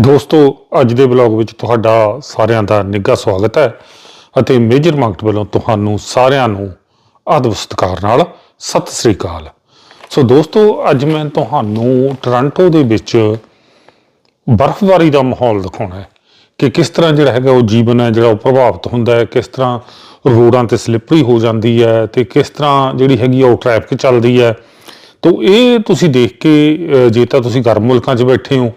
ਦੋਸਤੋ, ਅੱਜ ਦੇ ਬਲੌਗ ਵਿੱਚ ਤੁਹਾਡਾ ਸਾਰਿਆਂ ਦਾ ਨਿੱਘਾ ਸਵਾਗਤ ਹੈ ਅਤੇ ਮੇਜਰ ਮਾਰਕਟ ਵੱਲੋਂ ਤੁਹਾਨੂੰ ਸਾਰਿਆਂ ਨੂੰ ਆਦਬ ਸਤਿਕਾਰ ਨਾਲ ਸਤਿ ਸ੍ਰੀ ਅਕਾਲ। ਸੋ ਦੋਸਤੋ, ਅੱਜ ਮੈਂ ਤੁਹਾਨੂੰ ਟੋਰਾਂਟੋ ਦੇ ਵਿੱਚ ਬਰਫ਼ਬਾਰੀ ਦਾ ਮਾਹੌਲ ਦਿਖਾਉਣਾ ਹੈ ਕਿ ਕਿਸ ਤਰ੍ਹਾਂ ਜਿਹੜਾ ਹੈਗਾ ਉਹ ਜੀਵਨ ਹੈ, ਜਿਹੜਾ ਉਹ ਪ੍ਰਭਾਵਿਤ ਹੁੰਦਾ ਹੈ, ਕਿਸ ਤਰ੍ਹਾਂ ਰੋਡਾਂ ਤੇ ਸਲਿੱਪਰੀ ਹੋ ਜਾਂਦੀ ਹੈ ਤੇ ਕਿਸ ਤਰ੍ਹਾਂ ਜਿਹੜੀ ਹੈਗੀ ਆ ਉਹ ਟ੍ਰੈਫਿਕ ਚੱਲਦੀ ਹੈ। ਤੋ ਇਹ ਤੁਸੀਂ ਦੇਖ ਕੇ ਜੇ ਤਾਂ ਤੁਸੀਂ ਗਰਮ ਮੁਲਕਾਂ 'ਚ ਬੈਠੇ ਹੋ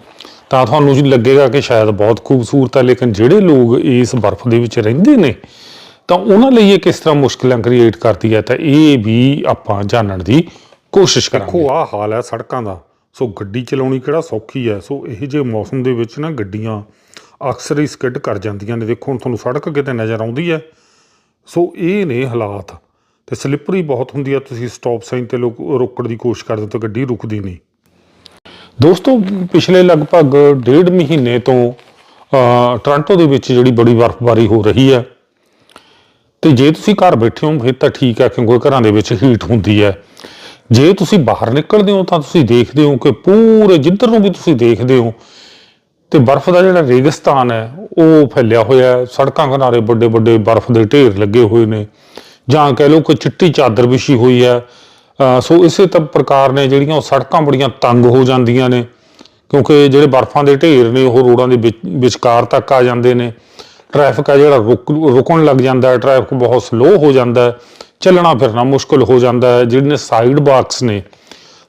ਤਾਂ ਤੁਹਾਨੂੰ ਜੀ ਲੱਗੇਗਾ ਕਿ ਸ਼ਾਇਦ ਬਹੁਤ ਖੂਬਸੂਰਤ ਹੈ, ਲੇਕਿਨ ਜਿਹੜੇ ਲੋਕ ਇਸ ਬਰਫ਼ ਦੇ ਵਿੱਚ ਰਹਿੰਦੇ ਨੇ, ਤਾਂ ਉਹਨਾਂ ਲਈ ਇਹ ਕਿਸ ਤਰ੍ਹਾਂ ਮੁਸ਼ਕਲਾਂ ਕ੍ਰੀਏਟ ਕਰਦੀ ਹੈ, ਤਾਂ ਇਹ ਵੀ ਆਪਾਂ ਜਾਣਨ ਦੀ ਕੋਸ਼ਿਸ਼ ਕਰਾਂਗੇ। ਦੇਖੋ, ਆਹ ਹਾਲ ਹੈ ਸੜਕਾਂ ਦਾ। ਸੋ ਗੱਡੀ ਚਲਾਉਣੀ ਕਿਹੜਾ ਸੌਖੀ ਹੈ? ਸੋ ਇਹ ਜਿਹੇ ਮੌਸਮ ਦੇ ਵਿੱਚ ਨਾ ਗੱਡੀਆਂ ਅਕਸਰ ਹੀ ਸਕਿੱਡ ਕਰ ਜਾਂਦੀਆਂ ਨੇ। ਦੇਖੋ, ਹੁਣ ਤੁਹਾਨੂੰ ਸੜਕ ਕਿਤੇ ਨਜ਼ਰ ਆਉਂਦੀ ਹੈ। ਸੋ ਇਹ ਨੇ ਹਾਲਾਤ। ਤੇ ਸਲਿੱਪਰੀ ਬਹੁਤ ਹੁੰਦੀ ਹੈ, ਤੁਸੀਂ ਸਟਾਪ ਸਾਈਨ ਤੇ ਲੋਕ ਰੋਕਣ ਦੀ ਕੋਸ਼ਿਸ਼ ਕਰਦੇ ਹੋ ਤਾਂ ਗੱਡੀ ਰੁਕਦੀ ਨਹੀਂ। ਦੋਸਤੋ ਪਿਛਲੇ ਲਗਭਗ ਡੇਢ ਮਹੀਨੇ ਤੋਂ ਅ, ਟੋਰਾਂਟੋ ਦੇ ਵਿੱਚ ਜਿਹੜੀ ਬੜੀ ਬਰਫ਼ਬਾਰੀ ਹੋ ਰਹੀ ਹੈ। ਤੇ ਜੇ ਤੁਸੀਂ ਘਰ ਬੈਠੇ ਹੋ ਫਿਰ ਤਾਂ ਠੀਕ ਹੈ ਕਿਉਂਕਿ ਘਰਾਂ ਦੇ ਵਿੱਚ ਹੀਟ ਹੁੰਦੀ ਹੈ। ਜੇ ਤੁਸੀਂ ਬਾਹਰ ਨਿਕਲਦੇ ਹੋ ਤਾਂ ਤੁਸੀਂ ਦੇਖਦੇ ਹੋ ਕਿ ਪੂਰੇ ਜਿੱਧਰ ਨੂੰ ਵੀ ਤੁਸੀਂ ਦੇਖਦੇ ਹੋ ਤੇ ਬਰਫ਼ ਦਾ ਜਿਹੜਾ ਰੇਗਿਸਤਾਨ ਹੈ ਉਹ ਫੈਲਿਆ ਹੋਇਆ ਹੈ। ਸੜਕਾਂ ਕਿਨਾਰੇ ਵੱਡੇ ਵੱਡੇ ਬਰਫ਼ ਦੇ ਢੇਰ ਲੱਗੇ ਹੋਏ ਨੇ। ਜਾਂ ਕਹਿ ਲਓ ਕਿ ਚਿੱਟੀ ਚਾਦਰ ਵਿਛੀ ਹੋਈ ਹੈ। ਸੋ ਇਸੇ ਤਾਂ ਪ੍ਰਕਾਰ ਨੇ ਜਿਹੜੀਆਂ ਉਹ ਸੜਕਾਂ ਬੜੀਆਂ ਤੰਗ ਹੋ ਜਾਂਦੀਆਂ ਨੇ, ਕਿਉਂਕਿ ਜਿਹੜੇ ਬਰਫ਼ਾਂ ਦੇ ਢੇਰ ਨੇ, ਉਹ ਰੋਡਾਂ ਦੇ ਵਿੱਚ, ਵਿਚਕਾਰ ਤੱਕ ਆ ਜਾਂਦੇ ਨੇ। ਟ੍ਰੈਫਿਕ ਆ ਜਿਹੜਾ ਰੁਕ, ਰੁਕਣ ਲੱਗ ਜਾਂਦਾ ਹੈ, ਟ੍ਰੈਫਿਕ ਬਹੁਤ ਸਲੋ ਹੋ ਜਾਂਦਾ ਹੈ, ਚੱਲਣਾ ਫਿਰਨਾ ਮੁਸ਼ਕਲ ਹੋ ਜਾਂਦਾ ਹੈ, ਜਿਹੜੇ ਸਾਈਡ ਬਾਕਸ ਨੇ।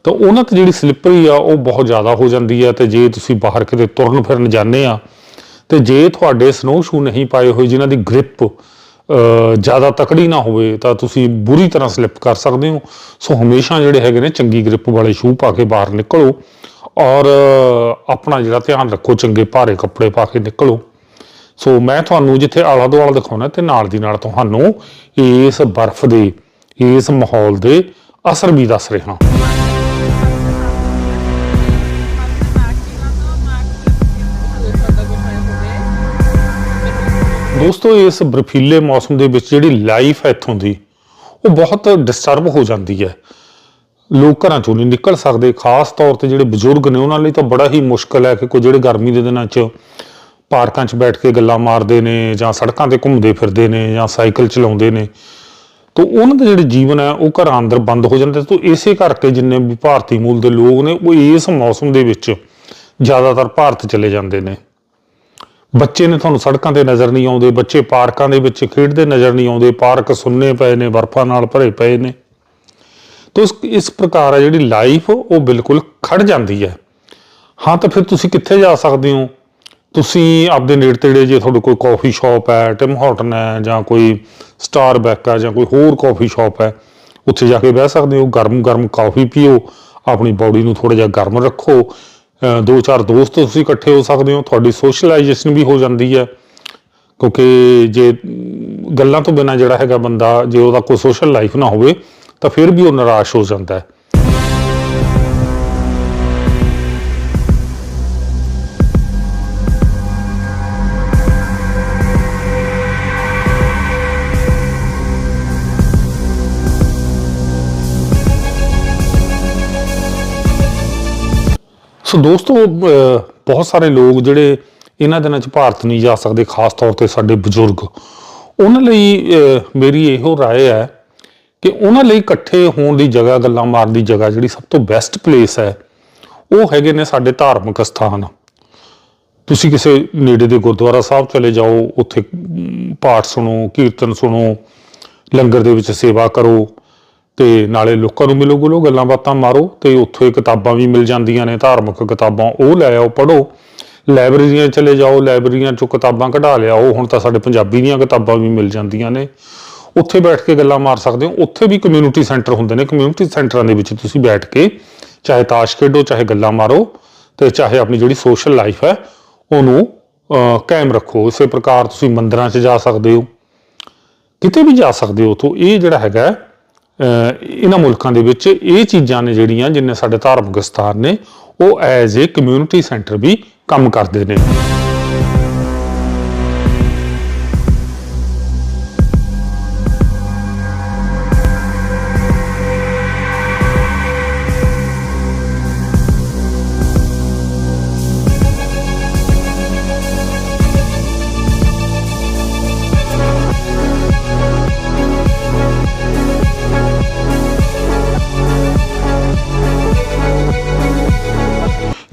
ਤਾਂ ਉਹਨਾਂ ਤੇ ਜਿਹੜੀ ਸਲਿੱਪਰੀ ਆ, ਉਹ ਬਹੁਤ ਜ਼ਿਆਦਾ ਹੋ ਜਾਂਦੀ ਹੈ ਤੇ ਜੇ ਤੁਸੀਂ ਬਾਹਰ ਕਿਤੇ ਤੁਰਨ ਫਿਰਨ ਜਾਂਦੇ ਆ, ਤੇ ਜੇ ਤੁਹਾਡੇ ਸਨੋ ਸ਼ੂ ਨਹੀਂ ਪਾਏ ਹੋਏ, ਜਿਨ੍ਹਾਂ ਦੀ ਗ੍ਰਿਪ ਜ਼ਿਆਦਾ ਤਕੜੀ ਨਾ ਹੋਵੇ ਤਾਂ ਤੁਸੀਂ ਬੁਰੀ ਤਰ੍ਹਾਂ ਸਲਿੱਪ ਕਰ ਸਕਦੇ ਹੋ। ਸੋ ਹਮੇਸ਼ਾ ਜਿਹੜੇ ਹੈਗੇ ਨੇ ਚੰਗੀ ਗ੍ਰਿਪ ਵਾਲੇ ਸ਼ੂ ਪਾ ਕੇ ਬਾਹਰ ਨਿਕਲੋ ਔਰ ਆਪਣਾ ਜਿਹੜਾ ਧਿਆਨ ਰੱਖੋ, ਚੰਗੇ ਭਾਰੇ ਕੱਪੜੇ ਪਾ ਕੇ ਨਿਕਲੋ। ਸੋ ਮੈਂ ਤੁਹਾਨੂੰ ਜਿੱਥੇ ਆਲਾ ਦੁਆਲਾ ਦਿਖਾਉਣਾ ਤੇ ਨਾਲ ਦੀ ਨਾਲ ਤੁਹਾਨੂੰ ਇਸ ਬਰਫ਼ ਦੇ, ਇਸ ਮਾਹੌਲ ਦੇ ਅਸਰ ਵੀ ਦੱਸ ਰਿਹਾ। ਦੋਸਤੋ, ਇਸ ਬਰਫੀਲੇ ਮੌਸਮ ਦੇ ਵਿੱਚ ਜਿਹੜੀ ਲਾਈਫ ਹੈ ਇੱਥੋਂ ਦੀ, ਉਹ ਬਹੁਤ ਡਿਸਟਰਬ ਹੋ ਜਾਂਦੀ ਹੈ। ਲੋਕ ਘਰਾਂ ਚੋਂ ਨਹੀਂ ਨਿਕਲ ਸਕਦੇ, ਖਾਸ ਤੌਰ ਤੇ ਜਿਹੜੇ ਬਜ਼ੁਰਗ ਨੇ, ਉਹਨਾਂ ਲਈ ਤਾਂ ਬੜਾ ਹੀ ਮੁਸ਼ਕਲ ਹੈ ਕਿ ਕੋਈ ਜਿਹੜੇ ਗਰਮੀ ਦੇ ਦਿਨਾਂ 'ਚ ਪਾਰਕਾਂ 'ਚ ਬੈਠ ਕੇ ਗੱਲਾਂ ਮਾਰਦੇ ਨੇ, ਜਾਂ ਸੜਕਾਂ ਤੇ ਘੁੰਮਦੇ ਫਿਰਦੇ ਨੇ, ਜਾਂ ਸਾਈਕਲ ਚਲਾਉਂਦੇ ਨੇ। ਤਾਂ ਉਹਨਾਂ ਦਾ ਜਿਹੜਾ ਜੀਵਨ ਹੈ, ਉਹ ਘਰਾਂ ਅੰਦਰ ਬੰਦ ਹੋ ਜਾਂਦਾ। ਤੋਂ ਇਸੇ ਕਰਕੇ ਜਿੰਨੇ ਵੀ ਭਾਰਤੀ ਮੂਲ ਦੇ ਲੋਕ ਨੇ, ਉਹ ਇਸ ਮੌਸਮ ਦੇ ਵਿੱਚ ਜ਼ਿਆਦਾਤਰ ਭਾਰਤ ਚਲੇ ਜਾਂਦੇ ਨੇ। ਬੱਚੇ ਨੇ ਤੁਹਾਨੂੰ ਸੜਕਾਂ ਤੇ ਨਜ਼ਰ ਨਹੀਂ ਆਉਂਦੇ, ਬੱਚੇ ਪਾਰਕਾਂ ਦੇ ਵਿੱਚ ਖੇਡਦੇ ਨਜ਼ਰ ਨਹੀਂ ਆਉਂਦੇ, ਪਾਰਕ ਸੁੰਨੇ ਪਏ ਨੇ, ਬਰਫ਼ਾਂ ਨਾਲ ਭਰੇ ਪਏ ਨੇ। ਤੋ ਇਸ ਇਸ ਪ੍ਰਕਾਰ ਆ ਜਿਹੜੀ ਲਾਈਫ, ਉਹ ਬਿਲਕੁਲ ਖੜ ਜਾਂਦੀ ਹੈ। ਹਾਂ, ਤਾਂ ਫਿਰ ਤੁਸੀਂ ਕਿੱਥੇ ਜਾ ਸਕਦੇ ਹੋ? ਤੁਸੀਂ ਆਪਦੇ ਨੇੜੇ ਤੇੜੇ ਜੇ ਤੁਹਾਡੇ ਕੋਈ ਕਾਫੀ ਸ਼ਾਪ ਹੈ ਟਿਮ ਹਾਰਟਨ ਹੈ, ਜਾਂ ਕੋਈ ਸਟਾਰ ਸਟਾਰਬੈਕ ਹੈ, ਜਾਂ ਕੋਈ ਹੋਰ ਕਾਫੀ ਸ਼ਾਪ ਹੈ, ਉੱਥੇ ਜਾ ਕੇ ਬਹਿ ਸਕਦੇ ਹੋ ਗਰਮ ਗਰਮ ਕਾਫੀ ਪੀਓ, ਆਪਣੀ ਬਾਡੀ ਨੂੰ ਥੋੜਾ ਜਿਹਾ ਗਰਮ ਰੱਖੋ। ਦੋ ਚਾਰ ਦੋਸਤ ਤੁਸੀਂ ਇਕੱਠੇ ਹੋ ਸਕਦੇ ਹੋ, ਤੁਹਾਡੀ ਸੋਸ਼ਲਾਈਜੇਸ਼ਨ ਵੀ ਹੋ ਜਾਂਦੀ ਹੈ। ਕਿਉਂਕਿ ਜੇ ਗੱਲਾਂ ਤੋਂ ਬਿਨਾ ਜਿਹੜਾ ਹੈਗਾ ਬੰਦਾ, ਜੇ ਉਹਦਾ ਕੋਈ ਸੋਸ਼ਲ ਲਾਈਫ ਨਾ ਹੋਵੇ, ਤਾਂ ਫਿਰ ਵੀ ਉਹ ਨਿਰਾਸ਼ ਹੋ ਜਾਂਦਾ ਹੈ। ਸੋ ਦੋਸਤੋ ਅਹ, ਬਹੁਤ ਸਾਰੇ ਲੋਕ ਜਿਹੜੇ ਇਹਨਾਂ ਦਿਨਾਂ 'ਚ ਭਾਰਤ ਨਹੀਂ ਜਾ ਸਕਦੇ ਖਾਸ ਤੌਰ ਤੇ ਸਾਡੇ ਬਜ਼ੁਰਗ ਉਹਨਾਂ ਲਈ ਅਹ, ਮੇਰੀ ਇਹੋ رائے ਹੈ ਕਿ ਉਹਨਾਂ ਲਈ ਇਕੱਠੇ ਹੋਣ ਦੀ ਜਗ੍ਹਾ ਗੱਲਾਂ ਮਾਰਨ ਦੀ ਜਗ੍ਹਾ ਜਿਹੜੀ ਸਭ ਤੋਂ ਬੈਸਟ ਪਲੇਸ ਹੈ ਉਹ ਹੈਗੇ ਨੇ ਸਾਡੇ ਧਾਰਮਿਕ ਸਥਾਨ ਤੁਸੀਂ ਕਿਸੇ ਨੇੜੇ ਦੇ ਗੁਰਦੁਆਰਾ ਸਾਹਿਬ ਚਲੇ ਜਾਓ ਉੱਥੇ ਅਮ, ਪਾਠ ਸੁਣੋ ਕੀਰਤਨ ਸੁਣੋ ਲੰਗਰ ਦੇ ਵਿੱਚ ਸੇਵਾ ਕਰੋ ਤੇ ਨਾਲੇ ਲੋਕਾਂ ਨੂੰ ਮਿਲੋ ਗੁਲੋ, ਗੱਲਾਂ ਬਾਤਾਂ ਮਾਰੋ ਤੇ ਉੱਥੇ ਕਿਤਾਬਾਂ ਵੀ ਮਿਲ ਜਾਂਦੀਆਂ ਨੇ, ਧਾਰਮਿਕ ਕਿਤਾਬਾਂ ਉਹ ਲੈ ਆਓ ਪੜੋ ਲਾਇਬ੍ਰੇਰੀਆਂ ਚਲੇ ਜਾਓ, ਲਾਇਬ੍ਰੇਰੀਆਂ ਚੋਂ ਕਿਤਾਬਾਂ ਕਢਾ ਲਿਆਓ ਹੁਣ ਤਾਂ ਸਾਡੇ ਪੰਜਾਬੀ ਦੀਆਂ ਕਿਤਾਬਾਂ ਵੀ ਮਿਲ ਜਾਂਦੀਆਂ ਨੇ। ਉੱਥੇ ਬੈਠ ਕੇ ਗੱਲਾਂ ਮਾਰ ਸਕਦੇ ਹੋ, ਉੱਥੇ ਵੀ ਕਮਿਊਨਿਟੀ ਸੈਂਟਰ ਹੁੰਦੇ ਨੇ ਕਮਿਊਨਿਟੀ ਸੈਂਟਰਾਂ ਦੇ ਵਿੱਚ ਤੁਸੀਂ ਬੈਠ ਕੇ ਚਾਹੇ ਤਾਸ਼ ਖੇਡੋ, ਚਾਹੇ ਗੱਲਾਂ ਮਾਰੋ ਤੇ ਚਾਹੇ ਆਪਣੀ ਜਿਹੜੀ ਸੋਸ਼ਲ ਲਾਈਫ ਹੈ, ਉਹਨੂੰ ਕਾਇਮ ਰੱਖੋ। ਇਸੇ ਪ੍ਰਕਾਰ ਤੁਸੀਂ ਮੰਦਰਾਂ 'ਚ ਜਾ ਸਕਦੇ ਹੋ, ਕਿਤੇ ਵੀ ਜਾ ਸਕਦੇ ਹੋ ਤੋਂ ਇਹ ਜਿਹੜਾ ਹੈਗਾ ਇਹਨਾਂ ਮੁਲਕਾਂ ਦੇ ਵਿੱਚ ਇਹ ਚੀਜ਼ਾਂ ਨੇ ਜਿਹੜੀਆਂ ਜਿੰਨੇ ਸਾਡੇ ਧਾਰਮਿਕ ਸਥਾਨ ਨੇ, ਉਹ ਐਜ਼ ਏ ਕਮਿਊਨਿਟੀ ਸੈਂਟਰ ਵੀ ਕੰਮ ਕਰਦੇ ਨੇ।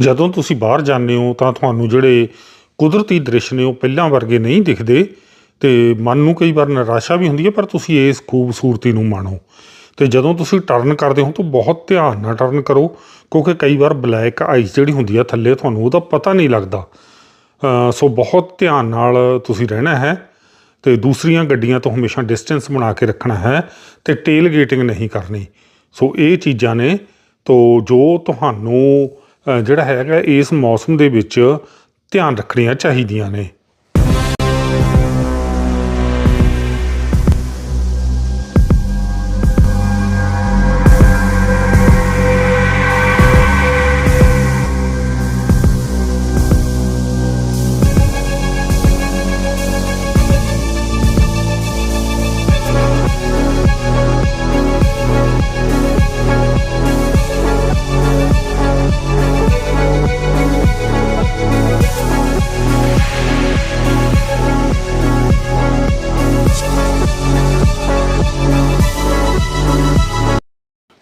ਜਦੋਂ ਤੁਸੀਂ ਬਾਹਰ ਜਾਂਦੇ ਹੋ ਤਾਂ ਤੁਹਾਨੂੰ ਜਿਹੜੇ ਕੁਦਰਤੀ ਦ੍ਰਿਸ਼ ਨੇ ਉਹ ਪਹਿਲਾਂ ਵਰਗੇ ਨਹੀਂ ਦਿਖਦੇ ਤੇ ਮਨ ਨੂੰ ਕਈ ਵਾਰ ਨਿਰਾਸ਼ਾ ਵੀ ਹੁੰਦੀ ਹੈ, ਪਰ ਤੁਸੀਂ ਇਸ ਖੂਬਸੂਰਤੀ ਨੂੰ ਮਾਣੋ। ਤੇ ਜਦੋਂ ਤੁਸੀਂ ਟਰਨ ਕਰਦੇ ਹੋ ਤਾਂ ਬਹੁਤ ਧਿਆਨ ਨਾਲ ਟਰਨ ਕਰੋ, ਕਿਉਂਕਿ ਕਈ ਵਾਰ ਬਲੈਕ ਆਈਸ ਜਿਹੜੀ ਹੁੰਦੀ ਆ ਥੱਲੇ ਤੁਹਾਨੂੰ ਉਹਦਾ ਪਤਾ ਨਹੀਂ ਲੱਗਦਾ। ਸੋ ਬਹੁਤ ਧਿਆਨ ਨਾਲ ਤੁਸੀਂ ਰਹਿਣਾ ਹੈ ਤੇ ਦੂਸਰੀਆਂ ਗੱਡੀਆਂ ਤੋਂ ਹਮੇਸ਼ਾ ਡਿਸਟੈਂਸ ਬਣਾ ਕੇ ਰੱਖਣਾ ਹੈ ਤੇ ਟੇਲ ਗੇਟਿੰਗ ਨਹੀਂ ਕਰਨੀ। ਸੋ ਇਹ ਚੀਜ਼ਾਂ ਨੇ ਤੋ ਜੋ ਤੁਹਾਨੂੰ ਜਿਹੜਾ ਹੈਗਾ ਇਸ ਮੌਸਮ ਦੇ ਵਿੱਚ ਧਿਆਨ ਰੱਖਣੀਆਂ ਚਾਹੀਦੀਆਂ ਨੇ।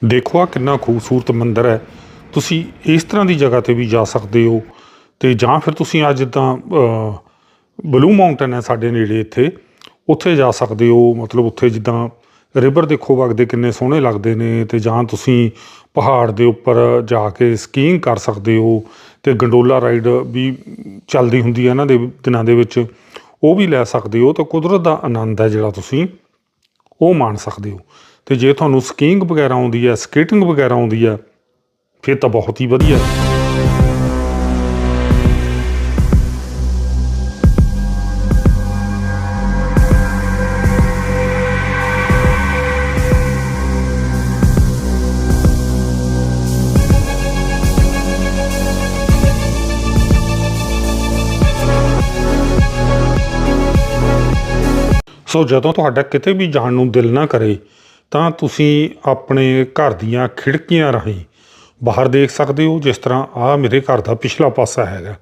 ਦੇਖੋ ਆ ਕਿੰਨਾ ਖੂਬਸੂਰਤ ਮੰਦਿਰ ਹੈ। ਤੁਸੀਂ ਇਸ ਤਰ੍ਹਾਂ ਦੀ ਜਗ੍ਹਾ ਤੇ ਵੀ ਜਾ ਸਕਦੇ ਹੋ ਤੇ ਜਾਂ ਫਿਰ ਤੁਸੀਂ ਅੱਜ ਜਿੱਦਾਂ ਬਲੂ ਮਾਊਂਟਨ ਹੈ ਸਾਡੇ ਨੇੜੇ ਇੱਥੇ। ਉੱਥੇ ਜਾ ਸਕਦੇ ਹੋ, ਮਤਲਬ ਉੱਥੇ ਜਿੱਦਾਂ ਰਿਵਰ ਦੇਖੋ ਵਗਦੇ ਕਿੰਨੇ ਸੋਹਣੇ ਲੱਗਦੇ ਨੇ ਤੇ ਜਾਂ ਤੁਸੀਂ ਪਹਾੜ ਦੇ ਉੱਪਰ ਜਾ ਕੇ ਸਕੀਇੰਗ ਕਰ ਸਕਦੇ ਹੋ ਤੇ ਗੰਡੋਲਾ ਰਾਈਡ ਵੀ ਚੱਲਦੀ ਹੁੰਦੀ ਹੈ ਇਹਨਾਂ ਦੇ ਦਿਨਾਂ ਦੇ ਵਿੱਚ। ਉਹ ਵੀ ਲੈ ਸਕਦੇ ਹੋ ਤਾਂ ਕੁਦਰਤ ਦਾ ਆਨੰਦ ਹੈ ਜਿਹੜਾ ਤੁਸੀਂ ਉਹ ਮਾਣ ਸਕਦੇ ਹੋ। ਤੇ ਜੇ ਤੁਹਾਨੂੰ ਸਕੀਇੰਗ ਵਗੈਰਾ ਆਉਂਦੀ ਹੈ, ਸਕੇਟਿੰਗ ਵਗੈਰਾ ਆਉਂਦੀ ਹੈ, ਫਿਰ ਤਾਂ ਬਹੁਤ ਹੀ ਵਧੀਆ। ਸੋ ਜਦੋਂ ਤੁਹਾਡਾ ਕਿਤੇ ਵੀ ਜਾਣ ਨੂੰ ਦਿਲ ਨਾ ਕਰੇ ਤਾਂ ਤੁਸੀਂ ਆਪਣੇ ਘਰ ਦੀਆਂ ਖਿੜਕੀਆਂ ਰਾਹੀਂ ਬਾਹਰ ਦੇਖ ਸਕਦੇ ਹੋ, ਜਿਸ ਤਰ੍ਹਾਂ ਆ ਮੇਰੇ ਘਰ ਦਾ ਪਿਛਲਾ ਪਾਸਾ ਹੈਗਾ।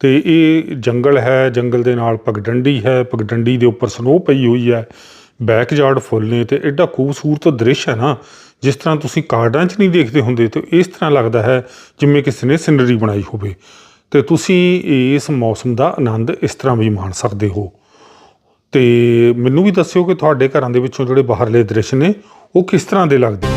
ਤੇ ਇਹ ਜੰਗਲ ਹੈ, ਜੰਗਲ ਦੇ ਨਾਲ ਪਗਡੰਡੀ ਹੈ, ਪਗਡੰਡੀ ਦੇ ਉੱਪਰ ਸਨੋ ਪਈ ਹੋਈ ਹੈ, ਬੈਕਯਾਰਡ ਫੁੱਲ ਨੇ ਤੇ ਐਡਾ ਖੂਬਸੂਰਤ ਦ੍ਰਿਸ਼ ਹੈ ਨਾ, ਜਿਸ ਤਰ੍ਹਾਂ ਤੁਸੀਂ ਕਾਰਡਾਂ 'ਚ ਨਹੀਂ ਦੇਖਦੇ ਹੁੰਦੇ, ਤੇ ਇਸ ਤਰ੍ਹਾਂ ਲੱਗਦਾ ਹੈ ਜਿਵੇਂ ਕਿਸੇ ਨੇ ਸਿਨਰੀ ਬਣਾਈ ਹੋਵੇ। ਤੇ ਤੁਸੀਂ ਇਸ ਮੌਸਮ ਦਾ ਆਨੰਦ ਇਸ ਤਰ੍ਹਾਂ ਵੀ ਮਾਣ ਸਕਦੇ ਹੋ। ਤੇ ਮੈਨੂੰ ਵੀ ਦੱਸਿਓ ਕਿ ਤੁਹਾਡੇ ਘਰਾਂ ਦੇ ਵਿੱਚੋਂ ਜਿਹੜੇ ਬਾਹਰਲੇ ਦ੍ਰਿਸ਼ ਨੇ, ਉਹ ਕਿਸ ਤਰ੍ਹਾਂ ਦੇ ਲੱਗਦੇ?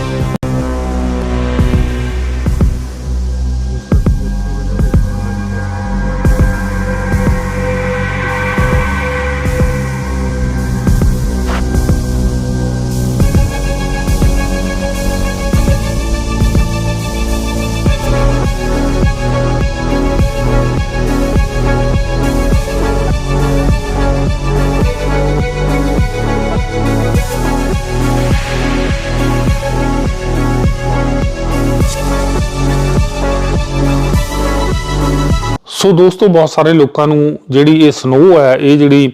ਸੋ ਦੋਸਤੋ, ਬਹੁਤ ਸਾਰੇ ਲੋਕਾਂ ਨੂੰ ਜਿਹੜੀ ਇਹ ਸਨੋ ਹੈ, ਇਹ ਜਿਹੜੀ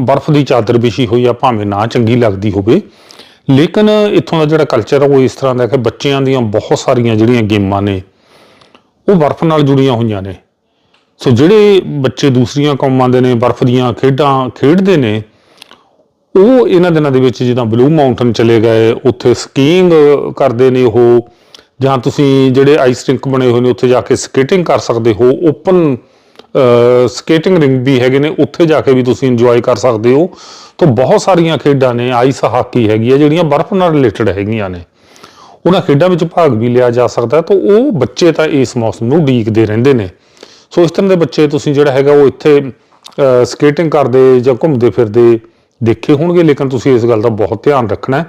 ਬਰਫ਼ ਦੀ ਚਾਦਰ ਵਿਛੀ ਹੋਈ ਆ, ਭਾਵੇਂ ਨਾ ਚੰਗੀ ਲੱਗਦੀ ਹੋਵੇ। ਲੇਕਿਨ ਇੱਥੋਂ ਦਾ ਜਿਹੜਾ ਕਲਚਰ ਆ, ਉਹ ਇਸ ਤਰ੍ਹਾਂ ਦਾ ਕਿ ਬੱਚਿਆਂ ਦੀਆਂ ਬਹੁਤ ਸਾਰੀਆਂ ਜਿਹੜੀਆਂ ਗੇਮਾਂ ਨੇ, ਉਹ ਬਰਫ਼ ਨਾਲ ਜੁੜੀਆਂ ਹੋਈਆਂ ਨੇ। ਸੋ ਜਿਹੜੇ ਬੱਚੇ ਦੂਸਰੀਆਂ ਕੌਮਾਂ ਦੇ ਨੇ, ਬਰਫ਼ ਦੀਆਂ ਖੇਡਾਂ ਖੇਡਦੇ ਨੇ, ਉਹ ਇਹਨਾਂ ਦਿਨਾਂ ਦੇ ਵਿੱਚ ਜਿੱਦਾਂ ਬਲੂ ਮਾਊਂਟਨ ਚਲੇ ਗਏ, ਉੱਥੇ ਸਕੀਇੰਗ ਕਰਦੇ ਨੇ ਉਹ, ਜਾਂ ਤੁਸੀਂ ਜਿਹੜੇ ਆਈਸ ਰਿੰਕ ਬਣੇ ਹੋਏ ਨੇ, ਉੱਥੇ ਜਾ ਕੇ ਸਕੇਟਿੰਗ ਕਰ ਸਕਦੇ ਹੋ ਓਪਨ ਸਕੇਟਿੰਗ ਰਿੰਗ ਵੀ ਹੈਗੇ ਨੇ, ਉੱਥੇ ਜਾ ਕੇ ਵੀ ਤੁਸੀਂ ਇੰਜੋਏ ਕਰ ਸਕਦੇ ਹੋ। ਤਾਂ ਬਹੁਤ ਸਾਰੀਆਂ ਖੇਡਾਂ ਨੇ ਆਈਸ ਹਾਕੀ ਹੈਗੀ ਹੈ ਜਿਹੜੀਆਂ ਬਰਫ਼ ਨਾਲ ਰਿਲੇਟਡ ਹੈਗੀਆਂ ਨੇ। ਉਹਨਾਂ ਖੇਡਾਂ ਵਿੱਚ ਭਾਗ ਵੀ ਲਿਆ ਜਾ ਸਕਦਾ, ਤਾਂ ਉਹ ਬੱਚੇ ਤਾਂ ਇਸ ਮੌਸਮ ਨੂੰ ਉਡੀਕਦੇ ਰਹਿੰਦੇ ਨੇ। ਸੋ ਇਸ ਤਰ੍ਹਾਂ ਦੇ ਬੱਚੇ ਤੁਸੀਂ ਜਿਹੜਾ ਹੈਗਾ, ਉਹ ਇੱਥੇ ਸਕੇਟਿੰਗ ਕਰਦੇ ਜਾਂ ਘੁੰਮਦੇ ਫਿਰਦੇ ਦੇਖੇ ਹੋਣਗੇ, ਲੇਕਿਨ ਤੁਸੀਂ ਇਸ ਗੱਲ ਦਾ ਬਹੁਤ ਧਿਆਨ ਰੱਖਣਾ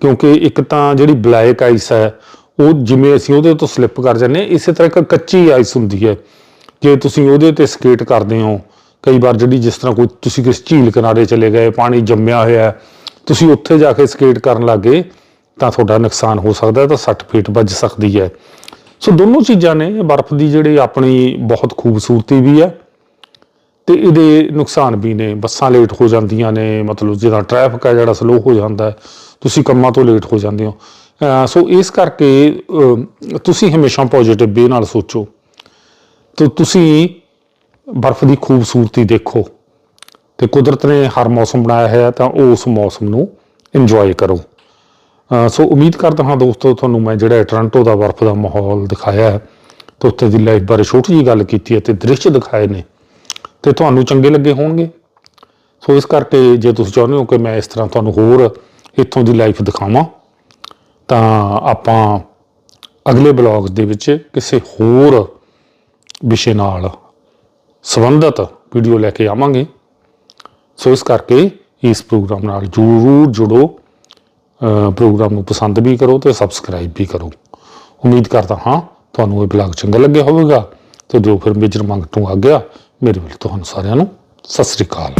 ਕਿਉਂਕਿ ਇੱਕ ਤਾਂ ਜਿਹੜੀ ਬਲੈਕ ਆਈਸ ਹੈ, ਉਹ ਜਿਵੇਂ ਅਸੀਂ ਉਹਦੇ ਤੋਂ ਸਲਿੱਪ ਕਰ ਜਾਂਦੇ ਹਾਂ, ਇਸੇ ਤਰ੍ਹਾਂ ਇੱਕ ਕੱਚੀ ਆਈਸ ਹੁੰਦੀ ਹੈ। ਜੇ ਤੁਸੀਂ ਉਹਦੇ ਤੇ ਸਕੇਟ ਕਰਦੇ ਹੋ, ਕਈ ਵਾਰ ਜਿਹੜੀ ਜਿਸ ਤਰ੍ਹਾਂ ਕੋਈ ਤੁਸੀਂ ਕਿਸ ਝੀਲ ਕਿਨਾਰੇ ਚਲੇ ਗਏ, ਪਾਣੀ ਜੰਮਿਆ ਹੋਇਆ ਤੁਸੀਂ ਉੱਥੇ ਜਾ ਕੇ ਸਕੇਟ ਕਰਨ ਲੱਗੇ, ਤਾਂ ਤੁਹਾਡਾ ਨੁਕਸਾਨ ਹੋ ਸਕਦਾ ਤਾਂ ਸੱਟ ਫੀਟ ਵੱਜ ਸਕਦੀ ਹੈ। ਸੋ ਦੋਨੋਂ ਚੀਜ਼ਾਂ ਨੇ, ਬਰਫ਼ ਦੀ ਜਿਹੜੀ ਆਪਣੀ ਬਹੁਤ ਖੂਬਸੂਰਤੀ ਵੀ ਹੈ, ਤੇ ਇਹਦੇ ਨੁਕਸਾਨ ਵੀ ਨੇ। ਬੱਸਾਂ ਲੇਟ ਹੋ ਜਾਂਦੀਆਂ ਨੇ, ਮਤਲਬ ਜਿਹਦਾ ਟ੍ਰੈਫਿਕ ਹੈ ਜਿਹੜਾ ਸਲੋ ਹੋ ਜਾਂਦਾ ਤੁਸੀਂ ਕੰਮਾਂ ਤੋਂ ਲੇਟ ਹੋ ਜਾਂਦੇ ਹੋ। ਸੋ ਇਸ ਕਰਕੇ ਤੁਸੀਂ ਹਮੇਸ਼ਾ ਪੋਜ਼ਿਟਿਵ ਵੇ ਨਾਲ ਸੋਚੋ। ਤੇ ਤੁਸੀਂ ਬਰਫ਼ ਦੀ ਖੂਬਸੂਰਤੀ ਦੇਖੋ ਤੇ ਕੁਦਰਤ ਨੇ ਹਰ ਮੌਸਮ ਬਣਾਇਆ ਹੈ ਤਾਂ ਉਸ ਮੌਸਮ ਨੂੰ ਇੰਜੋਏ ਕਰੋ। ਸੋ ਉਮੀਦ ਕਰਦਾ ਹਾਂ ਦੋਸਤੋ ਤੁਹਾਨੂੰ ਮੈਂ ਜਿਹੜਾ ਟੋਰਾਂਟੋ ਦਾ ਬਰਫ਼ ਦਾ ਮਾਹੌਲ ਦਿਖਾਇਆ ਹੈ, ਤੇ ਉੱਥੇ ਦੀ ਲਾਈਫ ਬਾਰੇ ਛੋਟੀ ਜਿਹੀ ਗੱਲ ਕੀਤੀ ਹੈ ਤੇ ਦ੍ਰਿਸ਼ ਦਿਖਾਏ ਨੇ ਤੇ ਤੁਹਾਨੂੰ ਚੰਗੇ ਲੱਗੇ ਹੋਣਗੇ। ਸੋ ਇਸ ਕਰਕੇ ਜੇ ਤੁਸੀਂ ਚਾਹੁੰਦੇ ਹੋ ਕਿ ਮੈਂ ਇਸ ਤਰ੍ਹਾਂ ਤੁਹਾਨੂੰ ਹੋਰ ਇੱਥੋਂ ਦੀ ਲਾਈਫ ਦਿਖਾਵਾਂ, ਤਾਂ ਆਪਾਂ ਅਗਲੇ ਬਲੌਗ ਦੇ ਵਿੱਚ ਕਿਸੇ ਹੋਰ ਵਿਸ਼ੇ ਨਾਲ ਸੰਬੰਧਿਤ ਵੀਡੀਓ ਲੈ ਕੇ ਆਵਾਂਗੇ। ਸੋ ਇਸ ਕਰਕੇ ਇਸ ਪ੍ਰੋਗਰਾਮ ਨਾਲ ਜ਼ਰੂਰ ਜੁੜੋ। ਪ੍ਰੋਗਰਾਮ ਨੂੰ ਪਸੰਦ ਵੀ ਕਰੋ ਤੇ ਸਬਸਕ੍ਰਾਈਬ ਵੀ ਕਰੋ। ਉਮੀਦ ਕਰਦਾ ਹਾਂ ਤੁਹਾਨੂੰ ਇਹ ਬਲੌਗ ਚੰਗਾ ਲੱਗਿਆ ਹੋਵੇਗਾ। ਤੇ ਜੋ ਫਿਰ ਮੇਜਰ ਮੰਗ ਤੋਂ ਆ ਗਿਆ ਮੇਰੇ ਵੱਲ ਤੁਹਾਨੂੰ ਸਾਰਿਆਂ ਨੂੰ ਸਤਿ ਸ੍ਰੀ ਅਕਾਲ।